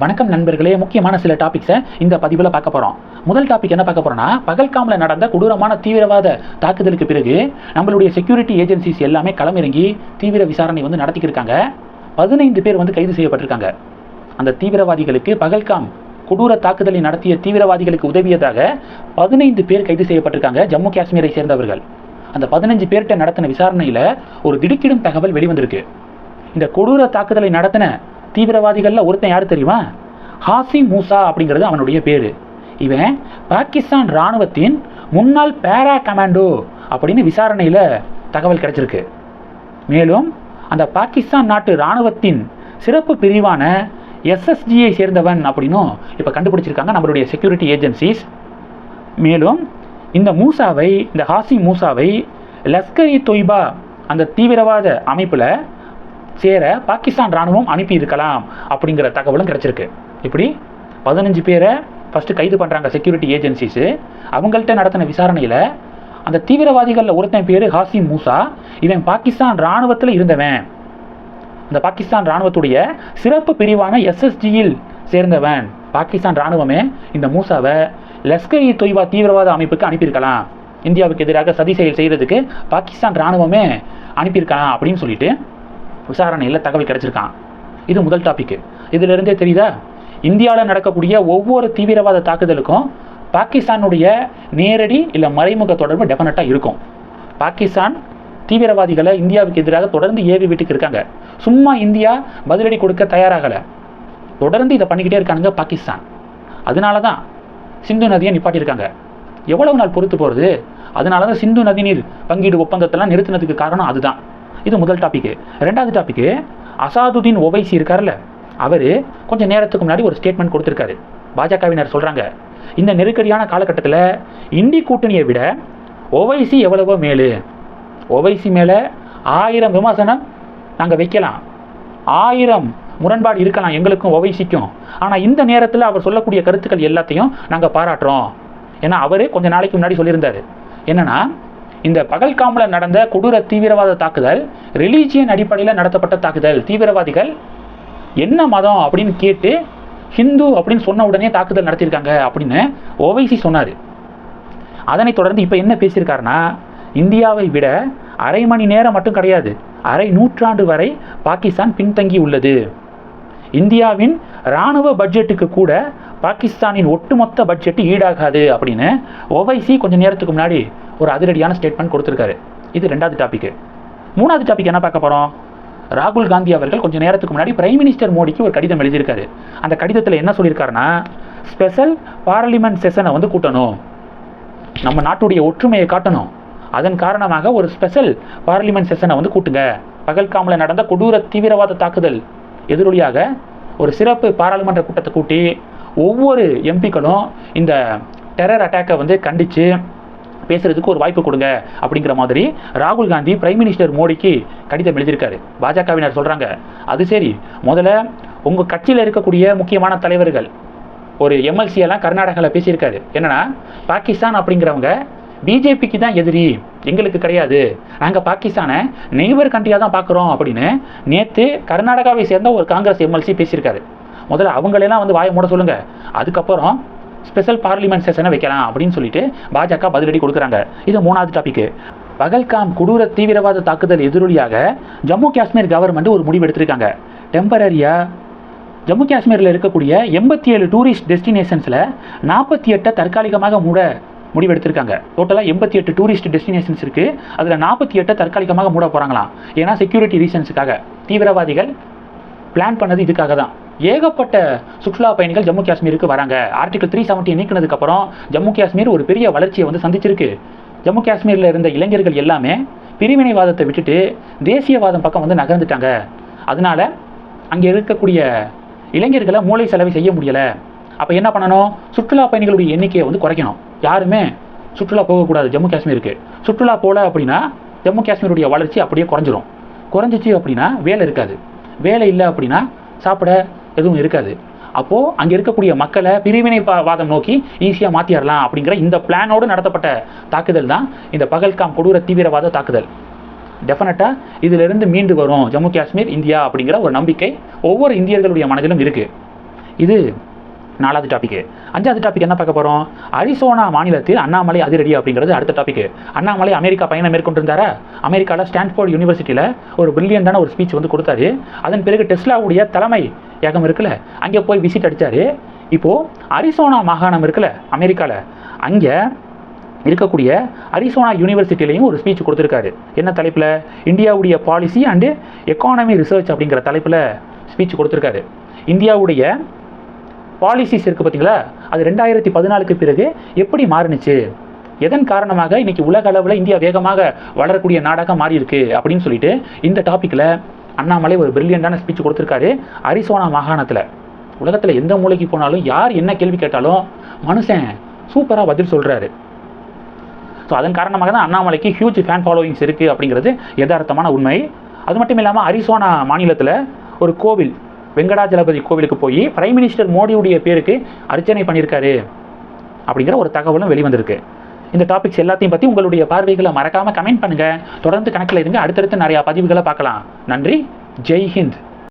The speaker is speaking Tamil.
வணக்கம் நண்பர்களே. முக்கியமான சில டாபிக்ஸை இந்த பதிவில் பார்க்க போகிறோம் முதல் டாபிக் என்ன பார்க்க போகிறோம்னா பகல்காமில் நடந்த கொடூரமான தீவிரவாத தாக்குதலுக்கு பிறகு நம்மளுடைய செக்யூரிட்டி ஏஜென்சிஸ் எல்லாமே களமிறங்கி தீவிர விசாரணை வந்து நடத்திக்கிருக்காங்க. பதினைந்து பேர் வந்து கைது செய்யப்பட்டிருக்காங்க. அந்த தீவிரவாதிகளுக்கு பகல்காம் கொடூர தாக்குதலை நடத்திய தீவிரவாதிகளுக்கு உதவியதாக பதினைந்து பேர் கைது செய்யப்பட்டிருக்காங்க ஜம்மு காஷ்மீரை சேர்ந்தவர்கள். அந்த பதினஞ்சு பேர்கிட்ட நடத்தின விசாரணையில் ஒரு திடுக்கிடும் தகவல் வெளிவந்திருக்கு. இந்த கொடூர தாக்குதலை நடத்தின தீவிரவாதிகளில் ஒருத்தன் யார் தெரியுமா? ஹாசிம் மூசா அப்படிங்கிறது அவனுடைய பேர். இவன் பாகிஸ்தான் இராணுவத்தின் முன்னாள் பேரா கமாண்டோ அப்படின்னு விசாரணையில் தகவல் கிடைச்சிருக்கு. மேலும் அந்த பாகிஸ்தான் நாட்டு இராணுவத்தின் சிறப்பு பிரிவான எஸ்எஸ்ஜியை சேர்ந்தவன் அப்படின்னும் இப்போ கண்டுபிடிச்சிருக்காங்க நம்மளுடைய செக்யூரிட்டி ஏஜென்சிஸ் மேலும் இந்த மூசாவை இந்த ஹாசிம் மூசாவை லஸ்கர் இ தொய்பா அந்த தீவிரவாத அமைப்பில் சேர பாகிஸ்தான் ராணுவம் அனுப்பி இருக்கலாம் அப்படிங்கிற தகவலும் கிடச்சிருக்கு. இப்படி பதினஞ்சு பேரை ஃபஸ்ட்டு கைது பண்ணுறாங்க செக்யூரிட்டி ஏஜென்சிஸு அவங்கள்ட்ட நடத்தின விசாரணையில் அந்த தீவிரவாதிகளில் ஒருத்தன் பேர் ஹாசிம் மூசா. இவன் பாகிஸ்தான் இராணுவத்தில் இருந்தவன். இந்த பாகிஸ்தான் ராணுவத்துடைய சிறப்பு பிரிவான எஸ்எஸ்ஜியில் சேர்ந்தவன். பாகிஸ்தான் ராணுவமே இந்த மூசாவை லஷ்கர் இ தொய்வா தீவிரவாத அமைப்புக்கு அனுப்பியிருக்கலாம். இந்தியாவுக்கு எதிராக சதி செயல் செய்கிறதுக்கு பாகிஸ்தான் ராணுவமே அனுப்பியிருக்கலாம் அப்படின்னு சொல்லிட்டு விசாரணையில் தகவல் கிடைச்சிருக்கான். இது முதல் டாபிக் இதிலிருந்தே தெரியுதா? இந்தியாவில் நடக்கக்கூடிய ஒவ்வொரு தீவிரவாத தாக்குதலுக்கும் பாகிஸ்தானுடைய நேரடி இல்லை மறைமுக தொடர்பு டெஃபினட்டாக இருக்கும். பாகிஸ்தான் தீவிரவாதிகளை இந்தியாவுக்கு எதிராக தொடர்ந்து ஏவி வீட்டுக்கு இருக்காங்க. சும்மா இந்தியா பதிலடி கொடுக்க தயாராகலை. தொடர்ந்து இதை பண்ணிக்கிட்டே இருக்கானுங்க பாகிஸ்தான். அதனால தான் சிந்து நதியை நிப்பாட்டியிருக்காங்க. எவ்வளவு நாள் பொறுத்து போகிறது அதனால தான் சிந்து நதிநீர் பங்கீடு ஒப்பந்தத்தெல்லாம் நிறுத்தினதுக்கு காரணம் அதுதான். இது முதல் டாபிக்கு ரெண்டாவது டாப்பிக்கு அசாதுதீன் ஒவைசி இருக்கார்ல அவர் கொஞ்சம் நேரத்துக்கு முன்னாடி ஒரு ஸ்டேட்மெண்ட் கொடுத்துருக்காரு. பாஜகவினர் சொல்கிறாங்க இந்த நெருக்கடியான காலகட்டத்தில் இந்தி கூட்டணியை விட ஒவைசி எவ்வளவோ மேலு. ஒவைசி மேலே ஆயிரம் விமர்சனம் நாங்கள் வைக்கலாம். ஆயிரம் முரண்பாடு இருக்கலாம் எங்களுக்கும் ஒவைசிக்கும் ஆனால் இந்த நேரத்தில் அவர் சொல்லக்கூடிய கருத்துக்கள் எல்லாத்தையும் நாங்கள் பாராட்டுறோம். ஏன்னா அவர் கொஞ்சம் நாளைக்கு முன்னாடி சொல்லியிருந்தார். என்னென்னா இந்த பகல்காமில் நடந்த கொடூர தீவிரவாத தாக்குதல் ரிலீஜியன் அடிப்படையில் நடத்தப்பட்ட தாக்குதல் தீவிரவாதிகள் என்ன மதம் அப்படின்னு கேட்டு ஹிந்து அப்படின்னு சொன்ன உடனே தாக்குதல் நடத்தியிருக்காங்க அப்படின்னு ஓவைசி சொன்னார். அதனைத் தொடர்ந்து இப்போ என்ன பேசியிருக்காருன்னா இந்தியாவை விட அரை மணி நேரம் மட்டும் கிடையாது அரை நூற்றாண்டு வரை பாகிஸ்தான் பின்தங்கி உள்ளது இந்தியாவின் இராணுவ பட்ஜெட்டுக்கு கூட பாகிஸ்தானின் ஒட்டுமொத்த பட்ஜெட்டு ஈடாகாது அப்படின்னு ஓவைசி கொஞ்சம் நேரத்துக்கு முன்னாடி ஒரு அதிரடியான ஸ்டேட்மெண்ட் கொடுத்துருக்காரு. இது ரெண்டாவது டாபிக் மூணாவது டாபிக் என்ன பார்க்க போகிறோம் ராகுல் காந்தி அவர்கள் கொஞ்சம் நேரத்துக்கு முன்னாடி பிரைம் மினிஸ்டர் மோடிக்கு ஒரு கடிதம் எழுதியிருக்காரு. அந்த கடிதத்தில் என்ன சொல்லியிருக்காருன்னா ஸ்பெஷல் பார்லிமெண்ட் செஷனை வந்து கூட்டணும். நம்ம நாட்டுடைய ஒற்றுமையை காட்டணும். அதன் காரணமாக ஒரு ஸ்பெஷல் பார்லிமெண்ட் செஷனை வந்து கூட்டுங்க. பகல்காமில் நடந்த கொடூர தீவிரவாத தாக்குதல் எதிரொலியாக ஒரு சிறப்பு பாராளுமன்ற கூட்டத்தை கூட்டி ஒவ்வொரு எம்பிக்களும் இந்த டெரர் அட்டாக்கை வந்து கண்டித்து பேசுறதுக்கு ஒரு வாய்ப்பு கொடுங்க அப்படிங்கிற மாதிரி ராகுல் காந்தி பிரைம் மினிஸ்டர் மோடிக்கு கடிதம் எழுதியிருக்காரு. பாஜகவினர் சொல்கிறாங்க அது சரி. முதல்ல உங்கள் கட்சியில் இருக்கக்கூடிய முக்கியமான தலைவர்கள் ஒரு எம்எல்சி எல்லாம் கர்நாடகாவில் பேசியிருக்காரு. என்னன்னா பாகிஸ்தான் அப்படிங்கிறவங்க பிஜேபிக்கு தான் எதிரி எங்களுக்கு கிடையாது. நாங்கள் பாகிஸ்தானை நெய்பர் கண்ட்ரியாக தான் பார்க்குறோம் அப்படின்னு நேற்று கர்நாடகாவை சேர்ந்த ஒரு காங்கிரஸ் எம்எல்சி பேசியிருக்காரு. முதல்ல அவங்களெல்லாம் வந்து வாயை மூட சொல்லுங்கள் அதுக்கப்புறம் ஸ்பெஷல் பார்லிமெண்ட் செஷனை வைக்கலாம் அப்படின்னு சொல்லிட்டு பாஜக பதிலடி கொடுக்குறாங்க. இது மூணாவது டாபிக் பகல்காம் கொடூர தீவிரவாத தாக்குதல் எதிரொலியாக ஜம்மு காஷ்மீர் கவர்மெண்ட் ஒரு முடிவு எடுத்திருக்காங்க. டெம்பரரியாக ஜம்மு காஷ்மீரில் இருக்கக்கூடிய எண்பத்தி ஏழு டூரிஸ்ட் டெஸ்டினேஷன்ஸில் நாற்பத்தி எட்டை தற்காலிகமாக மூட முடிவெடுத்திருக்காங்க டோட்டலாக எண்பத்தி எட்டு டூரிஸ்ட் டெஸ்டினேஷன்ஸ் இருக்குது அதில் நாற்பத்தி எட்டை தற்காலிகமாக மூட போகிறாங்களாம் ஏன்னா செக்யூரிட்டி ரீசன்ஸுக்காக தீவிரவாதிகள் பிளான் பண்ணது இதுக்காக தான் ஏகப்பட்ட சுற்றுலா பயணிகள் ஜம்மு காஷ்மீருக்கு வராங்க. ஆர்டிகல் த்ரீ செவன்ட்டி நீக்கினதுக்கப்புறம் ஜம்மு காஷ்மீர் ஒரு பெரிய வளர்ச்சியை வந்து சந்திச்சிருக்கு. ஜம்மு காஷ்மீரில் இருந்த இளைஞர்கள் எல்லாமே பிரிவினைவாதத்தை விட்டுட்டு தேசியவாதம் பக்கம் வந்து நகர்ந்துட்டாங்க. அதனால அங்கே இருக்கக்கூடிய இளைஞர்களை மூளை செலவை செய்ய முடியலை. அப்போ என்ன பண்ணணும்? சுற்றுலா பயணிகளுடைய எண்ணிக்கையை வந்து குறைக்கணும். யாருமே சுற்றுலா போகக்கூடாது ஜம்மு காஷ்மீருக்கு. சுற்றுலா போகல அப்படின்னா ஜம்மு காஷ்மீருடைய வளர்ச்சி அப்படியே குறைஞ்சிரும். குறைஞ்சிச்சு அப்படின்னா வேலை இருக்காது. வேலை இல்லை அப்படின்னா சாப்பிட எதுவும் இருக்காது. அப்போது அங்கே இருக்கக்கூடிய மக்களை பிரிவினை பா- வாதம் நோக்கி ஈஸியாக மாற்றிடலாம் அப்படிங்கிற இந்த பிளானோடு நடத்தப்பட்ட தாக்குதல் தான் இந்த பகல்காம் கொடூர தீவிரவாத தாக்குதல். டெஃபினட்டாக இதிலிருந்து மீண்டு வரும் ஜம்மு காஷ்மீர் இந்தியா அப்படிங்கிற ஒரு நம்பிக்கை ஒவ்வொரு இந்தியர்களுடைய மனதிலும் இருக்குது இது நாலாவது டாபிக் அஞ்சாவது டாபிக் என்ன பார்க்க போகிறோம் அரிசோனா மாநிலத்தில் அண்ணாமலை அதிரடி அப்படிங்கிறது அடுத்த டாபிக் அண்ணாமலை அமெரிக்கா பயணம் மேற்கொண்டிருந்தாரா? அமெரிக்காவில் ஸ்டான்ஃபோர்ட் யூனிவர்சிட்டியில் ஒரு பிரில்லியண்டான ஒரு ஸ்பீச் வந்து கொடுத்தாரு. அதன் பிறகு டெஸ்லாவுடைய தலைமை ஏகம் இருக்குல்ல அங்கே போய் விசிட் அடித்தார் இப்போது அரிசோனா மாகாணம் இருக்குல்ல அமெரிக்காவில் அங்கே இருக்கக்கூடிய அரிசோனா யூனிவர்சிட்டிலையும் ஒரு ஸ்பீச் கொடுத்துருக்காரு. என்ன தலைப்பில்? இந்தியாவுடைய பாலிசி அண்டு எக்கானமி ரிசர்ச் அப்படிங்கிற தலைப்பில் ஸ்பீச் கொடுத்துருக்காரு. இந்தியாவுடைய பாலிசிஸ் இருக்குது பார்த்தீங்களா? அது ரெண்டாயிரத்தி பதினாலுக்கு பிறகு எப்படி மாறுனுச்சு? எதன் காரணமாக இன்றைக்கி உலக அளவில் இந்தியா வேகமாக வளரக்கூடிய நாடாக மாறியிருக்கு அப்படின்னு சொல்லிட்டு இந்த டாப்பிக்கில் அண்ணாமலை ஒரு பிரில்லியண்டான ஸ்பீச் கொடுத்துருக்காரு. அரிசோனா மாகாணத்தில். உலகத்தில் எந்த மூலைக்கு போனாலும் யார் என்ன கேள்வி கேட்டாலும் மனுஷன் சூப்பராக பதில் சொல்கிறாரு ஸோ அதன் காரணமாக தான் அண்ணாமலைக்கு ஹியூஜ் ஃபேன் ஃபாலோவிங்ஸ் இருக்குது அப்படிங்கிறது யதார்த்தமான உண்மை. அது மட்டும் இல்லாமல் அரிசோனா மாநிலத்தில் ஒரு கோவில் வெங்கடாஜலபதி கோவிலுக்கு போய் பிரைம் மினிஸ்டர் மோடியுடைய பேருக்கு அர்ச்சனை பண்ணியிருக்காரு அப்படிங்கிற ஒரு தகவலும் வெளிவந்திருக்கு. இந்த டாபிக்ஸ் எல்லாத்தையும் பற்றி உங்களுடைய பார்வைகளை மறக்காமல் கமெண்ட் பண்ணுங்கள் தொடர்ந்து கணக்கில் இருங்க. அடுத்தடுத்து நிறையா பதிவுகளை பார்க்கலாம். நன்றி. ஜெய் ஹிந்த்.